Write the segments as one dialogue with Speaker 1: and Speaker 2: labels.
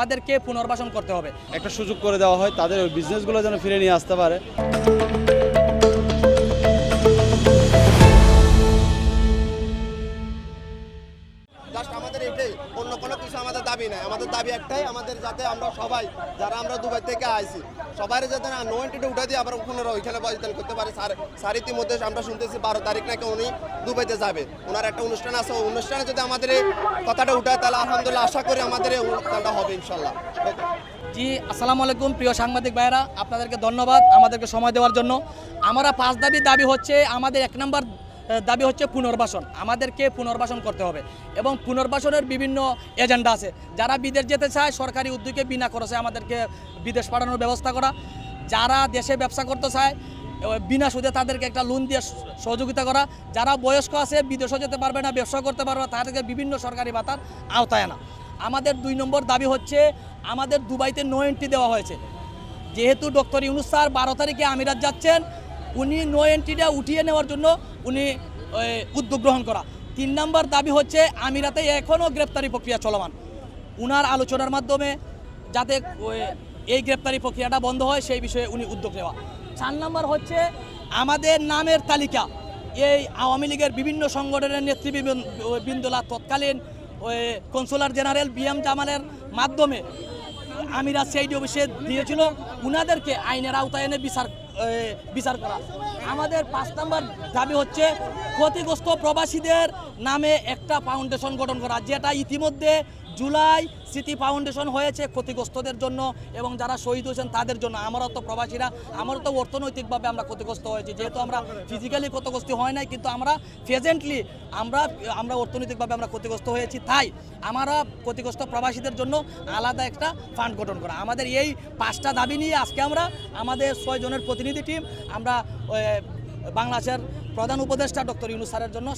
Speaker 1: আমাদেরকে পুনর্বাসন করতে হবে।
Speaker 2: একটা সুযোগ করে দেওয়া হয়, তাদের ওই বিজনেসগুলো যেন ফিরে নিয়ে আসতে পারে।
Speaker 3: দাবি একটাই, আমাদের যাতে আমরা সবাই, যারা আমরা দুবাই থেকে আসি সবাই যাতে না নো এন্ট্রিটা উঠে দিয়ে আবার পুনরায় ওইখানে বয়দান করতে পারে। স্যার স্যার ইতিমধ্যে আমরা শুনতেছি বারো তারিখ নাকি উনি দুবাইতে যাবে। ওনার একটা অনুষ্ঠান আছে অনুষ্ঠানে যদি আমাদের কথাটা উঠায়, তাহলে আলহামদুলিল্লাহ আশা করি আমাদের অনুষ্ঠানটা হবে ইনশাল্লাহ।
Speaker 1: জি, আসসালামু আলাইকুম প্রিয় সাংবাদিক ভাইরা আপনাদেরকে ধন্যবাদ আমাদেরকে সময় দেওয়ার জন্য। আমরা পাঁচ দাবি দাবি হচ্ছে, আমাদের এক নম্বর দাবি হচ্ছে পুনর্বাসন। আমাদেরকে পুনর্বাসন করতে হবে। এবং পুনর্বাসনের বিভিন্ন এজেন্ডা আছে। যারা বিদেশ যেতে চায়, সরকারি উদ্যোগে বিনা খরচে আমাদেরকে বিদেশ পাঠানোর ব্যবস্থা করা। যারা দেশে ব্যবসা করতে চায় বিনা সুদে তাদেরকে একটা লোন দিয়ে সহযোগিতা করা। যারা বয়স্ক আছে, বিদেশও যেতে পারবে না ব্যবসা করতে পারবে না, তাদেরকে বিভিন্ন সরকারি ভাতার আওতায় আনা। আমাদের দুই নম্বর দাবি হচ্ছে, আমাদের দুবাইতে নো এন্ট্রি দেওয়া হয়েছে। যেহেতু ডক্টর ইউনুস স্যার বারো তারিখে আমিরাত যাচ্ছেন উনি নো এন্ট্রিটা উঠিয়ে নেওয়ার জন্য উনি উদ্যোগ গ্রহণ করা। তিন নম্বর দাবি হচ্ছে আমিরাতে এখনও গ্রেপ্তারি প্রক্রিয়া চলমান। উনার আলোচনার মাধ্যমে যাতে এই গ্রেপ্তারি প্রক্রিয়াটা বন্ধ হয়, সেই বিষয়ে উনি উদ্যোগ নেওয়া। চার নম্বর হচ্ছে আমাদের নামের তালিকা। এই আওয়ামী লীগের বিভিন্ন সংগঠনের নেতৃবৃন্দরা তৎকালীন কনসুলার জেনারেল বি এম জামালের মাধ্যমে আমিরা সেইডি অফিসে দিয়েছিল। উনাদেরকে আইনের আওতায় এনে বিচার বিচার করা। আমাদের পাঁচ নম্বর দাবি হচ্ছে, ক্ষতিগ্রস্ত প্রবাসীদের নামে একটা ফাউন্ডেশন গঠন করা, যেটা ইতিমধ্যে জুলাই স্মৃতি ফাউন্ডেশন হয়েছে ক্ষতিগ্রস্তদের জন্য এবং যারা শহীদ হয়েছেন তাদের জন্য। আমারও তো প্রবাসীরা আমারও তো অর্থনৈতিকভাবে আমরা ক্ষতিগ্রস্ত হয়েছি। যেহেতু আমরা ফিজিক্যালি ক্ষতিগ্রস্ত হয় নাই, কিন্তু আমরা প্রেজেন্টলি আমরা আমরা অর্থনৈতিকভাবে আমরা ক্ষতিগ্রস্ত হয়েছি। তাই আমরা ক্ষতিগ্রস্ত প্রবাসীদের জন্য আলাদা একটা ফান্ড গঠন করা। আমাদের এই পাঁচটা দাবি নিয়ে আজকে আমরা, আমাদের ছয় জনের প্রতিনিধি টিম আমরা বাংলাদেশের প্রধান উপদেষ্টা ডক্টর ইউনুস স্যারের জন্য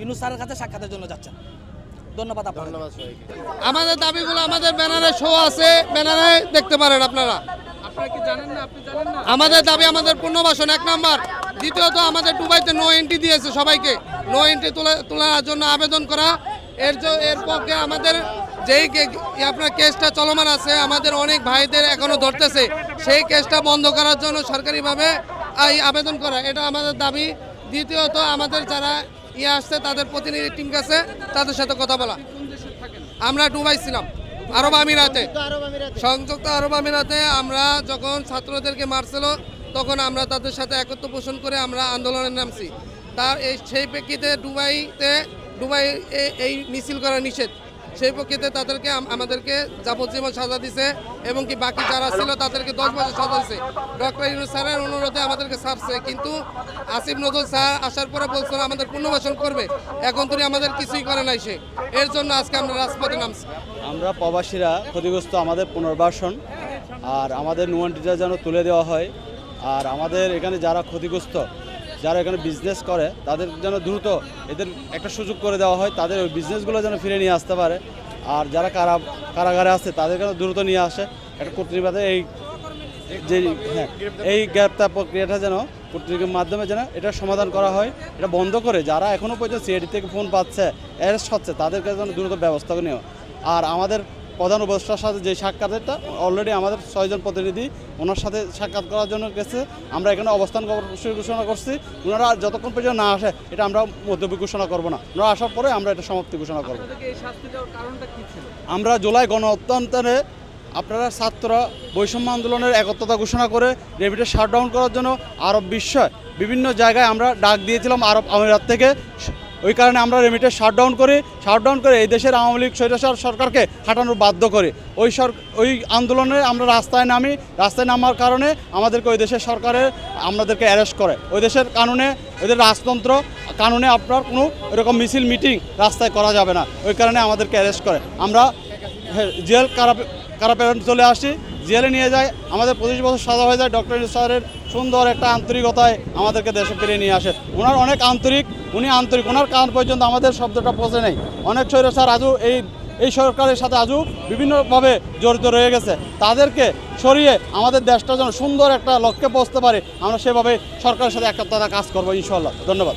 Speaker 1: ইউনুস স্যারের কাছে সাক্ষাতের জন্য যাচ্ছেন ধন্যবাদ
Speaker 4: আমাদের দাবিগুলো আমাদের ব্যানারে শো আছে ব্যানারে দেখতে পারেন আপনারা। আমাদের দাবি আমাদের পুনর্বাসন এক নাম্বার। দ্বিতীয়ত আমাদের দুবাইতে নো এন্ট্রি দিয়েছে সবাইকে। নো এন্ট্রি তোলার জন্য আবেদন করা। এর এর পক্ষে আমাদের যেই কে- আপনার কেসটা চলমান আছে আমাদের অনেক ভাইদের এখনও ধরতেছে। সেই কেসটা বন্ধ করার জন্য সরকারিভাবে এই আবেদন করা। এটা আমাদের দাবি। দ্বিতীয়ত আমাদের যারা ইয়ে আসছে, তাদের প্রতিনিধি টিম কাছে তাদের সাথে কথা বলা। আমরা ডুবাই ছিলাম, আরব আমিরাতে। সংযুক্ত আরব আমিরাতে আমরা যখন ছাত্রদেরকে মারছিল, তখন আমরা তাদের সাথে একত্র পোষণ করে আমরা আন্দোলনে নামছি। তার এই সেই প্রেক্ষিতে ডুবাইতে ডুবাই এই মিছিল করা নিষেধ। সেই প্রেক্ষিতে তাদেরকে আমাদেরকে যাবজ্জীবন সাজা দিছে এবং কি বাকি যারা ছিল তাদেরকে দশ বছর সাজা দিছে। ডক্টর ইউনুস স্যারের অনুরোধে আমাদেরকে ছাড়ছে, কিন্তু আসিফ নজরুল স্যার আসার পরে বলছিল আমাদের পুনর্বাসন করবে। এখন তিনি আমাদের কিছুই করে নাই সে। এর জন্য আজকে আমরা রাজপথে নামছি।
Speaker 2: আমরা প্রবাসীরা ক্ষতিগ্রস্ত আমাদের পুনর্বাসন, আর আমাদের নুয়ান্টিটা যেন তুলে দেওয়া হয়। আর আমাদের এখানে যারা ক্ষতিগ্রস্ত যারা এখানে বিজনেস করে, তাদের যেন দ্রুত এদের একটা সুযোগ করে দেওয়া হয়, তাদের ওই বিজনেসগুলো যেন ফিরে নিয়ে আসতে পারে। আর যারা কারা, কারাগারে আছে তাদেরকে যেন দ্রুত নিয়ে আসে? একটা কর্তৃপক্ষের এই, যে হ্যাঁ এই গ্রেপ্তার প্রক্রিয়াটা যেন কর্তৃপক্ষের মাধ্যমে যেন এটা সমাধান করা হয়, এটা বন্ধ করে যারা এখনও পর্যন্ত সিআইডি থেকে ফোন পাচ্ছে অ্যারেস্ট হচ্ছে তাদেরকে যেন দ্রুত ব্যবস্থা নেওয়া। আর আমাদের প্রধান উপদেষ্টার সাথে যে সাক্ষাৎটা অলরেডি আমাদের ছয়জন প্রতিনিধি ওনার সাথে সাক্ষাৎ করার জন্য গেছে। আমরা এখানে অবস্থান ঘোষণা করছি। ওনারা যতক্ষণ পর্যন্ত না আসে এটা আমরা মন্তব্য ঘোষণা করব না। ওনারা আসার পরে আমরা এটা সমাপ্তি ঘোষণা করব। আমরা জুলাই গণ আপনারা ছাত্ররা বৈষম্য আন্দোলনের একত্রতা ঘোষণা করে রেভিটে শাটডাউন করার জন্য আরব বিশ্বে বিভিন্ন জায়গায় আমরা ডাক দিয়েছিলাম আরব আমিরাত থেকে। ওই কারণে আমরা রেমিটে শাটডাউন করি শাটডাউন করে এই দেশের আওয়ামী লীগ স্বৈরাচার সরকারকে হাঁটানোর বাধ্য করি। ওই সর, ওই আন্দোলনে আমরা রাস্তায় নামি, রাস্তায় নামার কারণে আমাদেরকে ওই দেশের সরকারের আমাদেরকে অ্যারেস্ট করে। ওই দেশের কানুনে, ওদের রাজতন্ত্র কানুনে আপনার কোনো এরকম মিছিল মিটিং রাস্তায় করা যাবে না। ওই কারণে আমাদেরকে অ্যারেস্ট করে। আমরা জেল কারা কারাপেরন চলে আসি। জেলে নিয়ে যায়। আমাদের পঁচিশ বছর সাজা হয়ে যায়। ডক্টর স্যারের সুন্দর একটা আন্তরিকতায় আমাদেরকে দেশে ফিরে নিয়ে আসে। ওনার অনেক আন্তরিক, উনি আন্তরিক। ওনার কান পর্যন্ত আমাদের শব্দটা পৌঁছে নেই। অনেক শরীর স্যার আজও এই এই সরকারের সাথে আজও বিভিন্নভাবে জড়িত রয়ে গেছে। তাদেরকে সরিয়ে আমাদের দেশটা যেন সুন্দর একটা লক্ষ্যে পৌঁছতে পারে, আমরা সেভাবে সরকারের সাথে একটা কাজ করব ইনশাল্লাহ ধন্যবাদ।